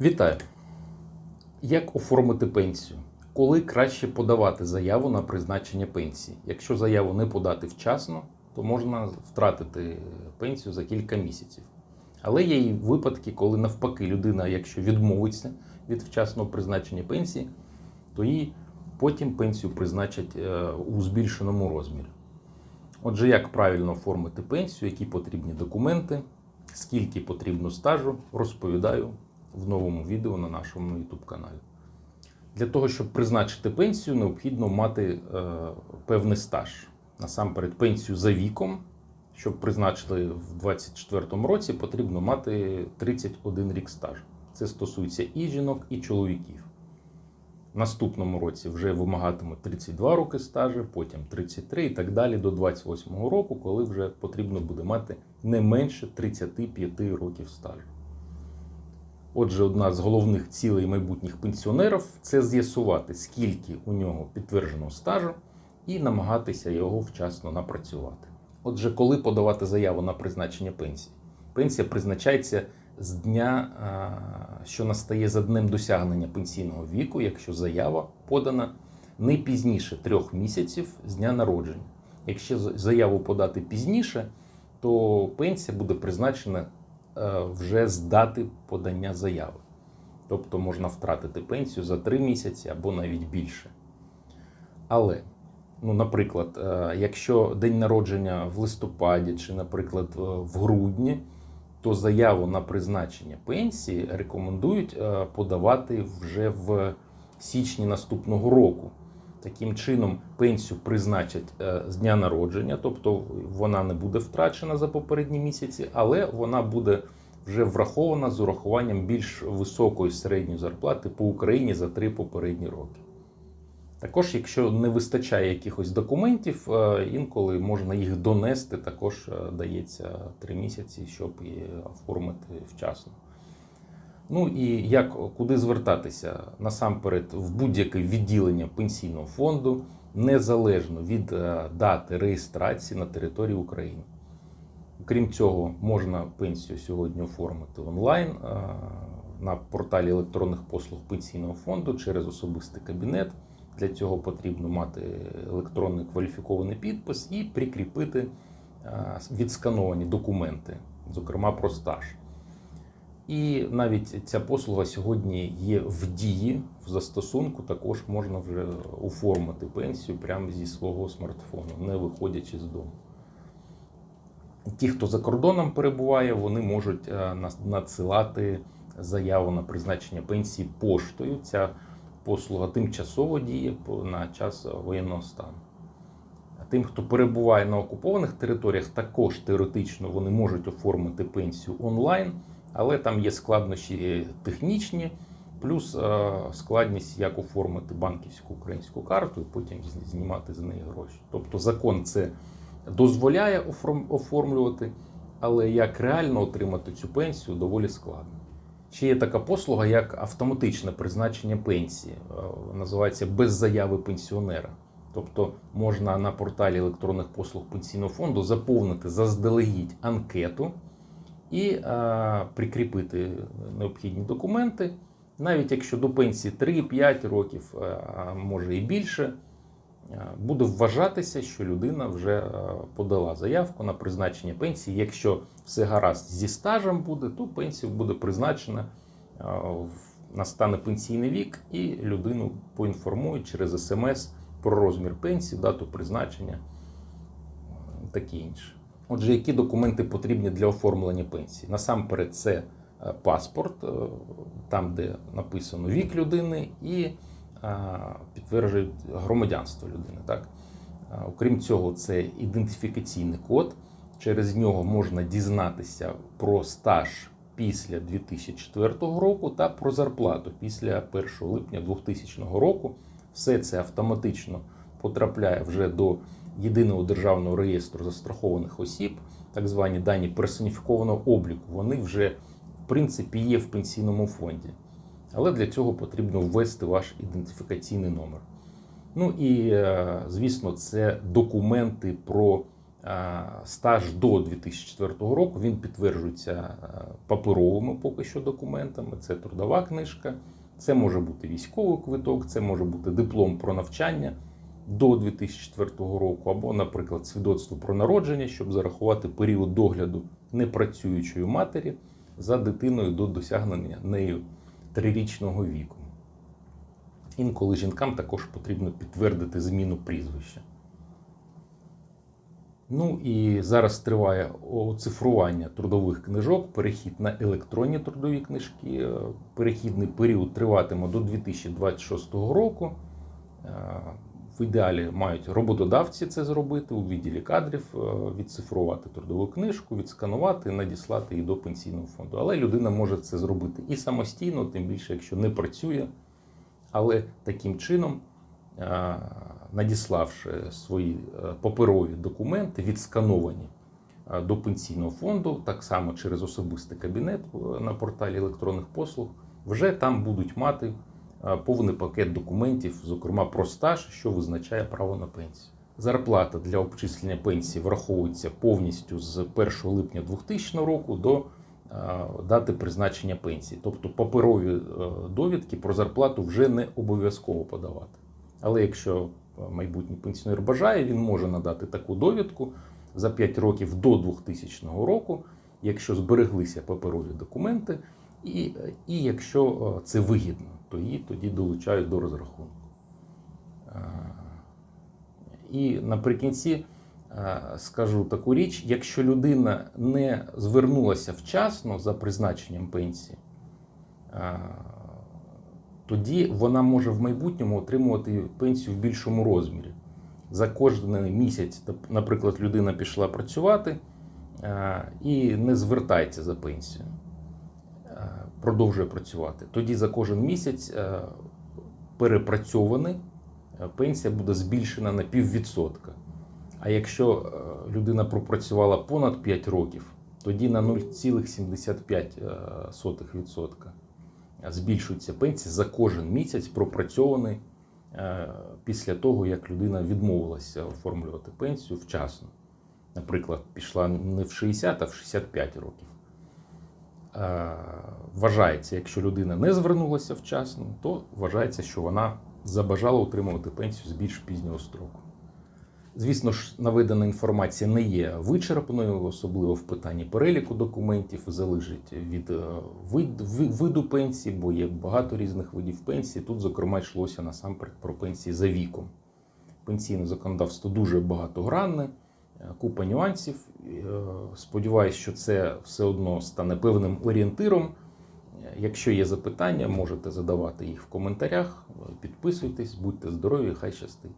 Вітаю! Як оформити пенсію? Коли краще подавати заяву на призначення пенсії? Якщо заяву не подати вчасно, то можна втратити пенсію за кілька місяців. Але є і випадки, коли навпаки людина, якщо відмовиться від вчасного призначення пенсії, то їй потім пенсію призначать е, у збільшеному розмірі. Отже, як правильно оформити пенсію, які потрібні документи, скільки потрібно стажу, розповідаю в новому відео на нашому YouTube каналі. Для того, щоб призначити пенсію, необхідно мати е, певний стаж. Насамперед, пенсію за віком. Щоб призначити в 2024 році, потрібно мати 31 рік стажу. Це стосується і жінок, і чоловіків. В наступному році вже вимагатимуть 32 роки стажу, потім 33 і так далі до 28 року, коли вже потрібно буде мати не менше 35 років стажу. Отже, одна з головних цілей майбутніх пенсіонерів це з'ясувати, скільки у нього підтвердженого стажу, і намагатися його вчасно напрацювати. Отже, коли подавати заяву на призначення пенсії? Пенсія призначається з дня, що настає за днем досягнення пенсійного віку, якщо заява подана не пізніше трьох місяців з дня народження. Якщо заяву подати пізніше, то пенсія буде призначена вже з дати подання заяви. Тобто можна втратити пенсію за 3 місяці або навіть більше. Але, ну, наприклад, е, якщо день народження в листопаді чи, наприклад, е, в грудні, то заяву на призначення пенсії рекомендують е, подавати вже в січні наступного року. Таким чином, пенсію призначать е, з дня народження, тобто вона не буде втрачена за попередні місяці, але вона буде вже врахована з урахуванням більш високої середньої зарплати по Україні за три попередні роки. Також, якщо не вистачає якихось документів, е, інколи можна їх донести, також е, дається три місяці, щоб оформити вчасно. Ну і як куди звертатися насамперед в будь-яке відділення пенсійного фонду, незалежно від е, дати реєстрації на території України. Крім цього, можна пенсію сьогодні оформити онлайн е, на порталі електронних послуг пенсійного фонду через особистий кабінет. Для цього потрібно мати електронний кваліфікований підпис і прикріпити е, відскановані документи, зокрема про стаж. І навіть ця послуга сьогодні є в дії в застосунку. Також можна вже оформити пенсію прямо зі свого смартфону, не виходячи з дому. Ті, хто за кордоном перебуває, вони можуть е, надсилати заяву на призначення пенсії поштою. Ця послуга тимчасово діє на час воєнного стану. А Тим, хто перебуває на окупованих територіях, також теоретично вони можуть оформити пенсію онлайн, але там є складнощі технічні, плюс е, складність, як оформити банківську українську карту і потім знімати з неї гроші. Тобто закон це дозволяє оформлювати, але як реально отримати цю пенсію доволі складно. Ще є така послуга, як автоматичне призначення пенсії, Е, називається без заяви пенсіонера. Тобто можна на порталі електронних послуг пенсійного фонду заповнити заздалегідь анкету і е, прикріпити необхідні документи. Навіть якщо до пенсії 3-5 років, е, може і більше, е, буде вважатися, що людина вже подала заявку на призначення пенсії. Якщо все гаразд зі стажем буде, то пенсія буде призначена, настане пенсійний вік, і людину поінформують через смс про розмір пенсії, дату призначення таке інше. Отже, які документи потрібні для оформлення пенсії? Насамперед, це е, паспорт, е, там, де написано вік людини, і е, підтверджують громадянство людини. Так? Окрім цього, це ідентифікаційний код. Через нього можна дізнатися про стаж після 2004 року та про зарплату після 1 липня 2000 року. Все це автоматично потрапляє вже до єдиного державного реєстру застрахованих осіб, так звані дані персоніфікованого обліку. Вони вже в принципі є в пенсійному фонді. Але для цього потрібно ввести ваш ідентифікаційний номер. Ну і, е, звісно, це документи про е, стаж до 2004 року він підтверджується е, паперовими поки що документами. Це трудова книжка, це може бути військовий квиток, це може бути диплом про навчання до 2004 року, або, наприклад, свідоцтво про народження, щоб зарахувати період догляду непрацюючої матері за дитиною до досягнення нею трирічного віку. Інколи жінкам також потрібно підтвердити зміну прізвища. Ну і зараз триває оцифрування трудових книжок, перехід на електронні трудові книжки. Е, Перехідний період триватиме до 2026 року. В ідеалі мають роботодавці це зробити у відділі кадрів, е, відцифрувати трудову книжку, відсканувати, надіслати її до пенсійного фонду. Але людина може це зробити і самостійно, тим більше, якщо не працює. Але таким чином, е, надіславши свої е, паперові документи, відскановані до пенсійного фонду, так само через особистий кабінет на порталі електронних послуг, вже там будуть мати повний пакет документів, зокрема про стаж, що визначає право на пенсію. Зарплата для обчислення пенсії враховується повністю з 1 липня 2000 року до е, дати призначення пенсії. Тобто паперові е, довідки про зарплату вже не обов'язково подавати. Але якщо е, майбутній пенсіонер бажає, він може надати таку довідку за 5 років до 2000 року, якщо збереглися паперові документи, і, і якщо е, це вигідно, то її тоді долучають до розрахунку. Е, І наприкінці е, скажу таку річ: якщо людина не звернулася вчасно за призначенням пенсії, тоді вона може в майбутньому отримувати пенсію в більшому розмірі. За кожен місяць, наприклад, людина пішла працювати і не звертається за пенсію, продовжує працювати. Тоді за кожен місяць е, перепрацьований е, пенсія буде збільшена на піввідсотка. А якщо е, людина пропрацювала понад 5 років, тоді на 0,75% збільшується пенсія за кожен місяць пропрацьований після того, як людина відмовилася оформлювати пенсію вчасно. Наприклад, пішла не в 60, а в 65 років. Е, Вважається, якщо людина не звернулася вчасно, то вважається, що вона забажала отримувати пенсію з більш пізнього строку. Звісно ж, наведена інформація не є вичерпною, особливо в питанні переліку документів, залежить від е, вид- ви- виду пенсії, бо є багато різних видів пенсії. Тут, зокрема, йшлося насамперед про пенсії за віком. Пенсійне законодавство дуже багатогранне, Е, купа нюансів. Е, сподіваюсь, що це все одно стане певним орієнтиром. Е, якщо є запитання, можете задавати їх в коментарях. Підписуйтесь, будьте здорові, хай щастить.